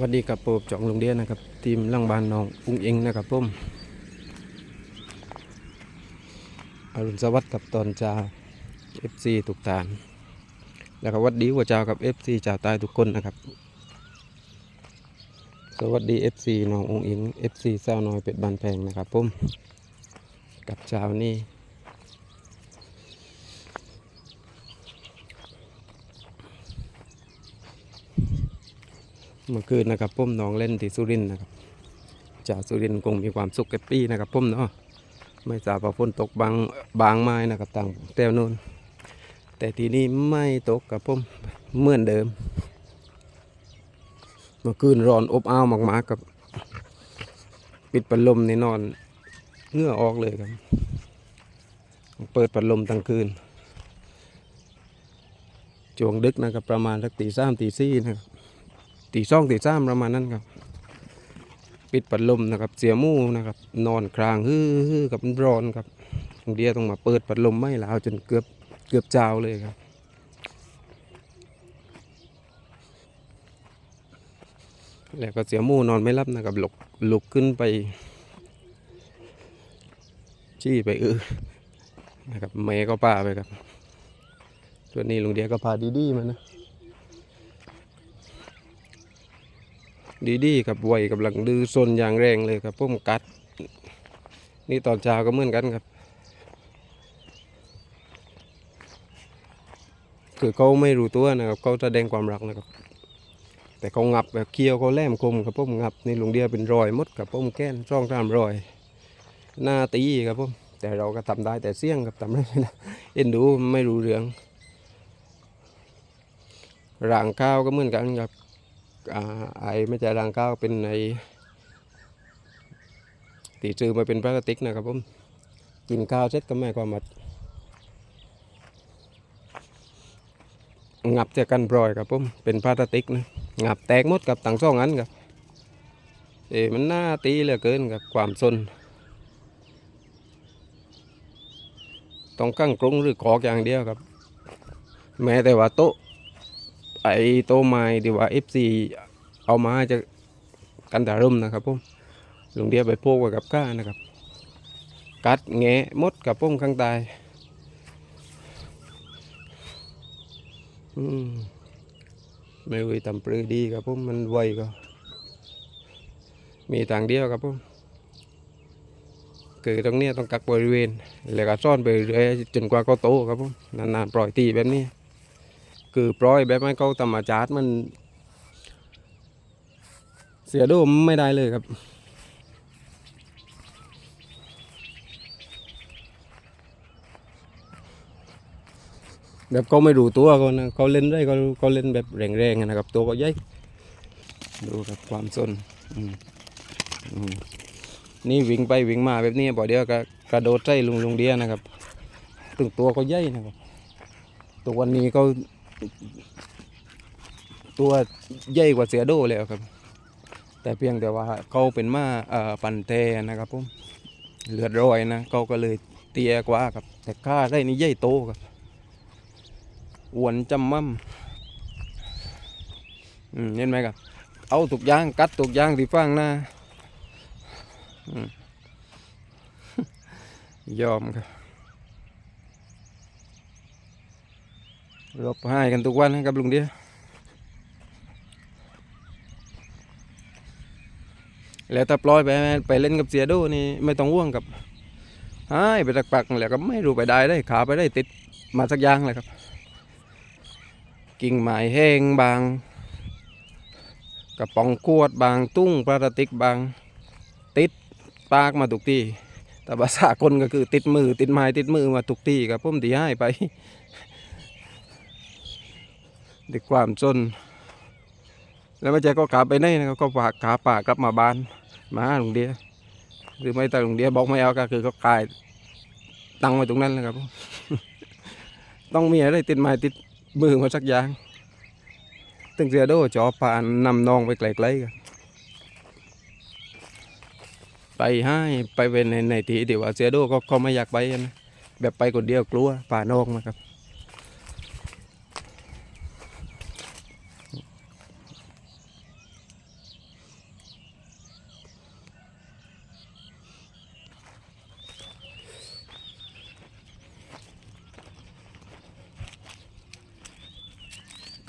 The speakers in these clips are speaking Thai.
วัสดีกับปูบจองลงเดียนะครับ ทีมล่างบานน้องอุ้งอิงนะครับผมอรุณสวัสดิ์กับตอนจา FC ทุกฐาน แล้วก็วัดดีหัวเจ้ากับ FC จาวใต้ทุกคนนะครับ สวัสดี FC น้องอุ้งอิง FC สาวน้อยเป็ดบานแพงนะครับผมกับเจ้านี่ เมื่อคืนนะครับผมน้องเล่นที่สุรินนะครับจากสุรินคงมีความสุขแฮปปี้นะครับผมเนาะไม่ทราบว่าฝนตกบางบางไม้นะครับต่างแถวนู้นแต่ทีนี้ไม่ตกกับผมเหมือนเดิม เมื่อคืนร้อนอบอ้าวมากๆกับ ปิดพัดลมในนอนเงื่อออกเลยครับ เปิดพัดลมทั้งคืนจวงดึกนะครับประมาณสักตีสามตีสี่นะครับ ตีสองตีสามประมาณนั้นครับปิดปัดลมนะครับเสียมู่นะครับ นอนครางฮือๆกับมันร้อนครับบางเดียต้องมาเปิดปัดลมไม่ลาวจนเกือบเกือบเจ้าเลยครับแล้วก็เสียมู่นอนไม่รับนะครับหลกลุกขึ้นไปชี้ไปเออนะครับแม่ก็ป้าไปครับส่วนนี้ลุงเดียก็พาดีๆมานะ ดีดีๆกับวัยกำลังดื้อซนอย่างแรงเลยครับพุ่มกัด นี่ตอนเช้าก็เหมือนกันครับ คือเขาไม่รู้ตัวนะครับเขาแสดงความรักนะครับ แต่เขางับแบบเคี้ยวเขาแหลมคมครับพุ่มงับนี่ลุงเดียเป็นรอยมดกับพุ่มแก้นช่องตามรอย หน้าตีครับพุ่มแต่เราก็ทำได้แต่เสี่ยงครับทำไม่ได้นะเอ็นดูไม่รู้เรื่องร่างข้าวก็เหมือนกันครับ ไอไม่ใช่รางก้าวเป็นไอตีจือมาเป็นพลาสติกนะครับผมกินข้าวเสร็จก็ไม่ความมัดงับจากกันปล่อยครับผมเป็นพลาสติกนะงับแตกหมดกับต่างช่องอันครับเอ้มันน่าตีเหลือเกินกับความสนต้องกั้งกรุงหรือขอกอย่างเดียวครับ แม้แต่ว่าโต๊ะ ไอโตไม้ที่ว่า FC เอามาจะกันตาร่มนะครับผมลุงเดียไปโพกไว้กับก้านะครับ กัดแงะมดกับป้มข้างใตายอืมไม่เว้ยทำปลือดีครับผมมันไวก็ มีทางเดียวครับผมคือตรงเนี้ยต้องกักบริเวณ แล้วก็ซ่อนไปเรื่อยจนกว่าเขาโตครับผมนานๆปล่อยตีแบบนี้ คือปล่อยแบบไม่เขาธรรมชาติมัน เสียดูไม่ได้เลยครับแบบเขาไม่รู้ตัวเขานะเขาเล่นได้เขาเขาเล่นแบบแรงๆนะครับ ตัวก็ใหญ่ดูครับความสนอืมนี่วิ่งไปวิ่งมาแบบนี้บ่อเดียวก็กระโดดใส่ลุงลุงเดียนะครับถึงตัวเขาใหญ่นะครับ ตัววันนี้เขา ตัวใหญ่กว่าเสือโดแล้วครับ แต่เพียงแต่ว่าเขาเป็นม้าปันเทนะครับผมเลือดรอยนะเขาก็เลยเตี้ยกว่าครับ แต่ข้าได้นี่ใหญ่โตครับอ้วนจำมั่มอืมเห็นไหมครับ เอาตุกอยางกัดตุกอยางที่ฟังน้าอืมยอมครับ รบให้กันทุกวันนะครับลุงเดียแล้วถ้าปล่อยไปไปเล่นกับเสียดูนี่ไม่ต้องห่วงกับหายไปสักปักแล้วก็ไม่รู้ไปได้ได้ขาไปได้ติดมาสักอย่างเลยครับ กิ่งไม้แห้งบางกระป๋องขวดบางตุ้งพลาสติกบางติดปากมาทุกทีแต่ภาษาคนก็คือติดมือติดไม้ติดมือมาทุกทีครับผมตีให้ไป ด้วยความจน แล้วไม่ใช่ก็ขาไปไหนนะครับก็ฝากขาป่ากลับมาบ้านมาหาลุงเดียหรือไม่แต่ลุงเดียบอกไม่เอาก็คือเขาขายตั้งไว้ตรงนั้นนะครับ ต้องมีอะไรติดไม้ติดมือมาสักอย่างตึงเสียโดจอป่านนำนองไปไกลๆกันไปให้ไปเป็นในในที่ที่ว่าเสียโดก็เขาไม่อยากไปนะแบบไปคนเดียวกลัวป่านองนะครับ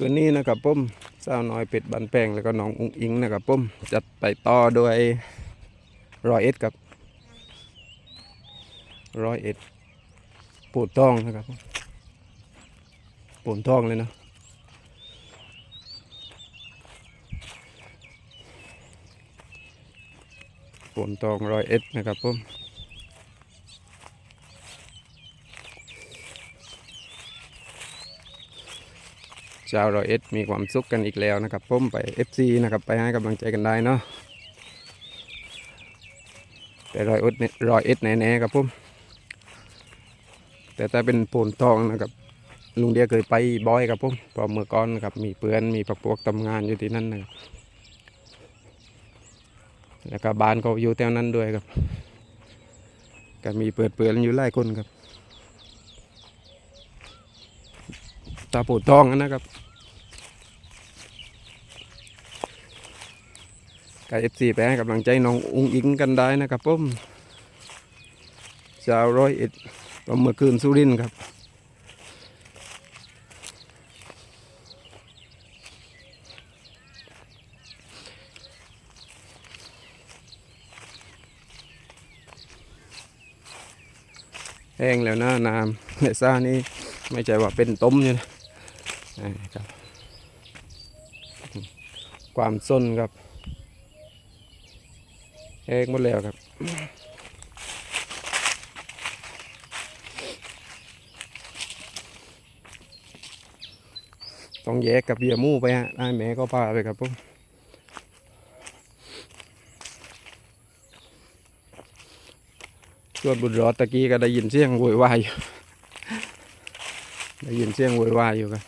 คืนนี้นะครับผมสาวน้อยเป็ดบันแปงแล้วก็น้องอุ้งอิงนะครับผมจัดไปต่อโดยรอยเอ็ดกับร้อยเอ็ดปูดทองนะครับปูนทองเลยนะปูนทองร้อยเอ็ดนะครับผม ชาวรอยเอ็ดมีความสุขกันอีกแล้วนะครับผมไป FC นะครับไปให้กำลังใจกันได้เนาะแต่รอยเอ็ดเนี่ยร้อยเอ็ดแน่ๆครับผมแต่ถ้าเป็นโพนทองนะครับลุงเดียเคยไปบ่อยครับผมพอเมื่อก่อนนะครับมีเพื่อนมีพักพวกทำงานอยู่ที่นั่นนะครับแล้วก็บ้านเขาอยู่แถวนั้นด้วยครับก็มีเปิดเปือนอยู่หลายคนครับตาโพนทองนะครับ กับเอฟซีไปให้กำลังใจน้องอุ้งอิงกันได้นะครับผมชาวร้อยเอ็ดก็เมื่อคืนสุรินครับแห้งแล้วนะน้ำในซ่านี่ไม่ใช่ว่าเป็นต้มอยู่นะนี่ครับ ความส้นครับ แห้งหมดแล้วครับต้องแยกกับเบียมู่ไปฮะได้แม่ก็พาไปครับผมส่วนบุญรอดตะกี้ก็ได้ยินเสียงโวยวายอยู่ ได้ยินเสียงโวยวายอยู่ครับ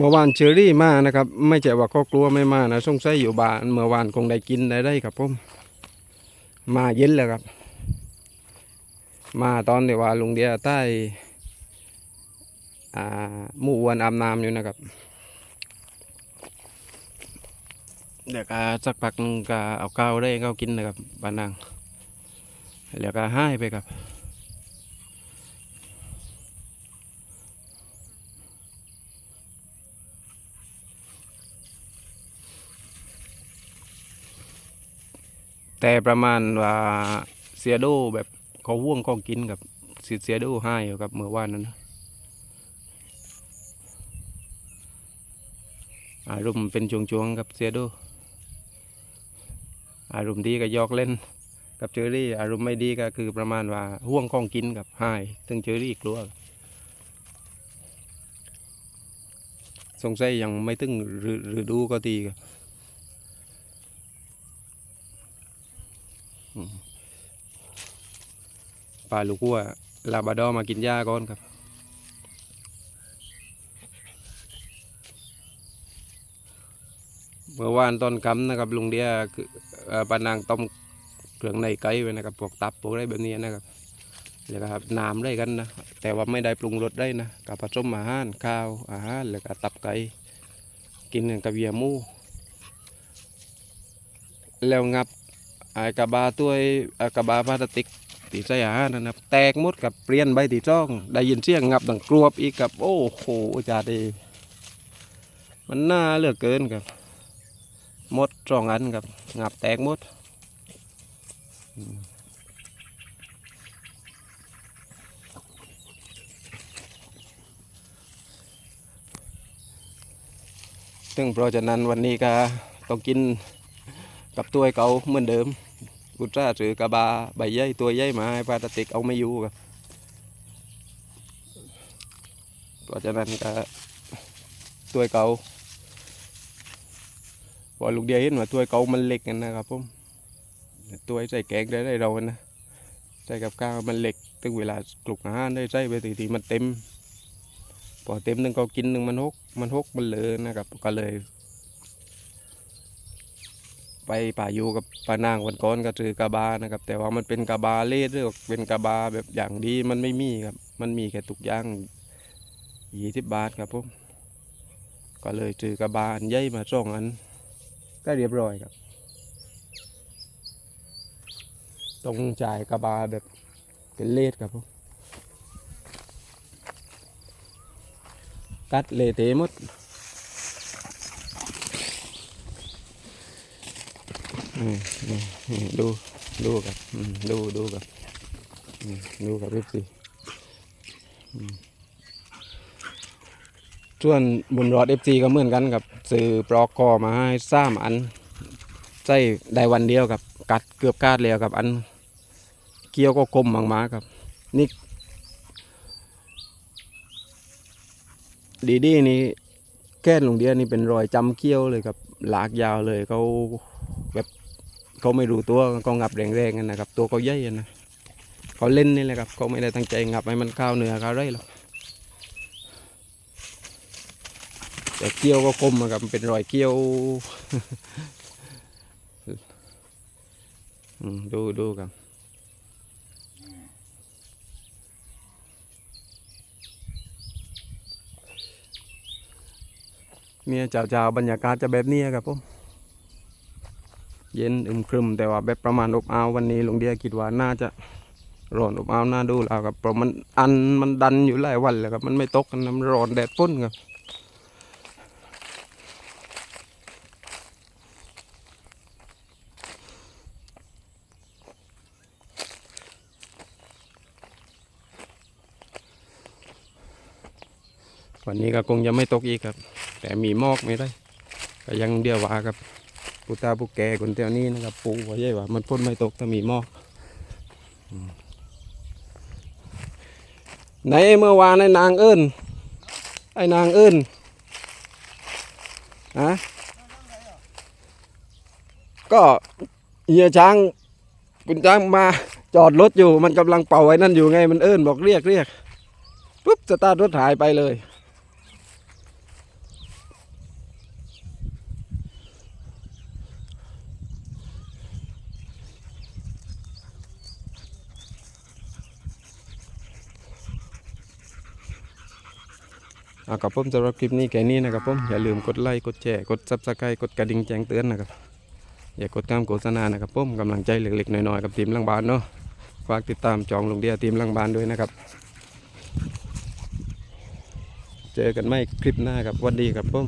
เมื่อวานเชอรี่มานะครับ ไม่ใช่ว่าเขากลัวไม่มานะสงสัยอยู่บ้านเมื่อวานคงได้กินได้ได้ครับผมมาเย็นแล้วครับ มาตอนที่ว่าลุงเดียใต้อ่าหมู่อ้วนอาบน้ำอยู่นะครับเดี๋ยวก็สักพักนึงก็เอาข้าวได้เข้ากินนะครับบ้านนางแล้วก็ให้ไปครับ แต่ประมาณว่าเสียโดแบบเขาห่วงของกินกับเสียโดให้อยู่กับเมื่อวานนั้นอารมณ์เป็นช่วงๆกับเสียโดอารมณ์ดีก็ยอกเล่นกับเจอรี่ อารมณ์ไม่ดีก็คือประมาณว่าห่วงของกินกับให้ซึ่งเจอรี่กลัวสงสัยยังไม่ถึงฤฤดูก็ตีครับ ปลาลูกวัวลาบราดอ์มากินหญ้าก่อนครับเมื่อวานตอนกำนะครับลุงเดียคือปานางต้มเครื่องในไก่ไว้นะครับพวกตับพวกอะไรแบบนี้นะครับแล้วก็ครับน้ำได้กันนะ แต่ว่าไม่ได้ปรุงรสได้นะกับผสมอาหารข้าวอาหารแล้วก็ตับไก่กินกับเบียร์มูแล้วงับ ไอกระบาตัวไอกระบาพลาสติกตีใส่อาหารนะครับ แตกมดกับเปลี่ยนใบตีจ้อง ได้ยินเสียงงับดังกรวบอีกกับโอ้โหจาดีมันน่าเหลือกเกินครับมดสองอันครับงับแตกมดซึ่งเพราะฉะนั้นวันนี้ก็ต้องกิน กับตัวเก่าเหมือนเดิมอุตส่าห์ซื้อกระบาใบใหญ่ตัวใหญ่มาให้พลาสติกเอาไม่อยู่ครับเพราะฉะนั้นก็ตัวเก่าพอลูกเดียวเห็นว่าตัวเก่ามันเล็กกันนะครับผมตัวใส่แกงได้ได้เรานะใส่กับข้าวมันเล็กถึงเวลากลุกอาหารได้ใส่ไปทีทีมันเต็มพอเต็มหนึ่งก็กินหนึ่งมันหกมันหกมันเลือนะครับก็เลย ไปป่าอยู่กับป่านางวันก่อนก็ถือกระบานะครับ แต่ว่ามันเป็นกระบาเล่หรือว่าเป็นกระบาแบบอย่างดีมันไม่มีครับ มันมีแค่ตุกย่างยี่สิบบาทครับผมก็เลยถือกระบาอันใหญ่มาสองอัน ก็เรียบร้อยครับตรงจ่ายกระบาแบบเป็นเลดครับผมกัดเลเทหมดอืมอืมอืม ดูดูครับดูดูครับดูครับพี่สิส่วนบุญรอดเอฟซีก็เหมือนกันครับซื้อปลอกคอมาให้สามอันใส่ได้วันเดียวครับ กัดเกือบกาดแล้วครับอัน เกี้ยวก็คมมากๆครับ นี่ดีดีนี่แก้นลงเดียวนี่เป็นรอยจำเกี้ยวเลยครับ หลากยาวเลยเขาแบบ เขาไม่รู้ตัวก็งับแรงๆกันนะครับ ตัวเขาใหญ่นะเขาเล่นนี่แหละครับเขาไม่ได้ตั้งใจงับให้มันเข้าวเนื้อเข้าวไรหรอกแต่เกี้ยวก็คมอะครับเป็นรอยเกี้ยวดูดูครับเนี่ยเจ้าๆบรรยากาศจะแบบนี้ครับผม เย็นอึมครึมแต่ว่าแบบประมาณอบอ้าววันนี้ลุงเดียคิดว่าน่าจะร้อนอบอ้าวน่าดูแล้วครับเพราะมันอันมันดันอยู่หลายวันแล้วครับมันไม่ตกกันนะมันร้อนแดดปุ้นครับวันนี้ก็คงจะไม่ตกอีกครับ แต่มีหมอกไม่ได้ก็ยังเดียวว่าครับ ปูตาปูแก่คนแถวนี้นะครับปูว่าใหญ่ว่ามันพ่นไม่ตกถ้ามีหมอกอืมไหนเมื่อวานไอ้นางเอิ้นไอ้นางเอิ้นะก็เฮียช้างคุณช้างมาจอดรถอยู่ มันกำลังเป่าไอ้นั่นอยู่ไงมันเอิ้นบอกเรียกเรียกปุ๊บสตาร์ทรถหายไปเลย อ่ากับผมสำหรับคลิปนี้แค่นี้นะครับผมอย่าลืมกดไลค์กดแชร์กดซับสไครต์กดกระดิ่งแจ้งเตือนนะครับอย่ากดตามโฆษณานะครับผมกำลังใจเล็กๆน้อยๆกับทีมลังบานเนาะฝากติดตามจองลงเดียทีมลังบานด้วยนะครับ เจอกันไม่คลิปหน้าครับวันดีครับผม